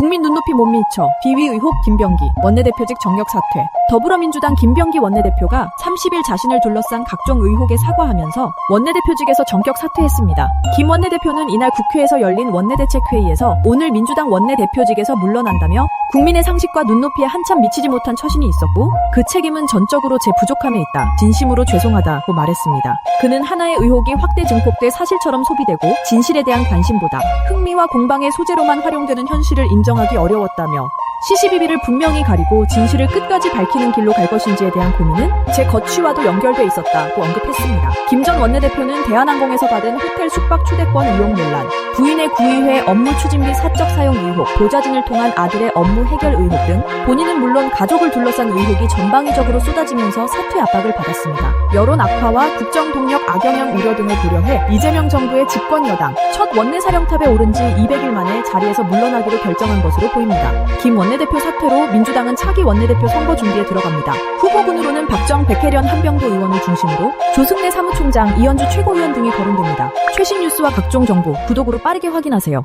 국민 눈높이 못 미쳐 비위 의혹 김병기 원내대표직 정격 사퇴 더불어민주당 김병기 원내대표가 30일 자신을 둘러싼 각종 의혹에 사과하면서 원내대표직에서 정격 사퇴했습니다. 김 원내대표는 이날 국회에서 열린 원내대책회의에서 오늘 민주당 원내대표직에서 물러난다며 국민의 상식과 눈높이에 한참 미치지 못한 처신이 있었고 그 책임은 전적으로 제 부족함에 있다. 진심으로 죄송하다고 말했습니다. 그는 하나의 의혹이 확대 증폭돼 사실처럼 소비되고 진실에 대한 관심보다 흥미와 공방의 소재로만 활용되는 현실을 인정하기 어려웠다며 시시비비를 분명히 가리고 진실을 끝까지 밝히는 길로 갈 것인지에 대한 고민은 제 거취와도 연결돼 있었다고 언급했습니다. 김 전 원내대표는 대한항공에서 받은 호텔 숙박 초대권 의혹 논란, 부인의 구의회 업무 추진비 사적 사용 의혹, 보좌진을 통한 아들의 업무 해결 의혹 등 본인은 물론 가족을 둘러싼 의혹이 전방위적으로 쏟아지면서 사퇴 압박을 받았습니다. 여론 악화와 국정 동력 악영향 우려 등을 고려해 이재명 정부의 집권 여당 첫 원내 사령탑에 오른 지 200일 만에 자리에서 물러나기로 결정한 것으로 보입니다. 김 원내대표 사퇴로 민주당은 차기 원내대표 선거 준비에 들어갑니다. 후보군으로는 박정, 백혜련, 한병도 의원을 중심으로 조승래 사무총장, 이현주 최고위원 등이 거론됩니다. 최신 뉴스와 각종 정보 구독으로 빠르게 확인하세요.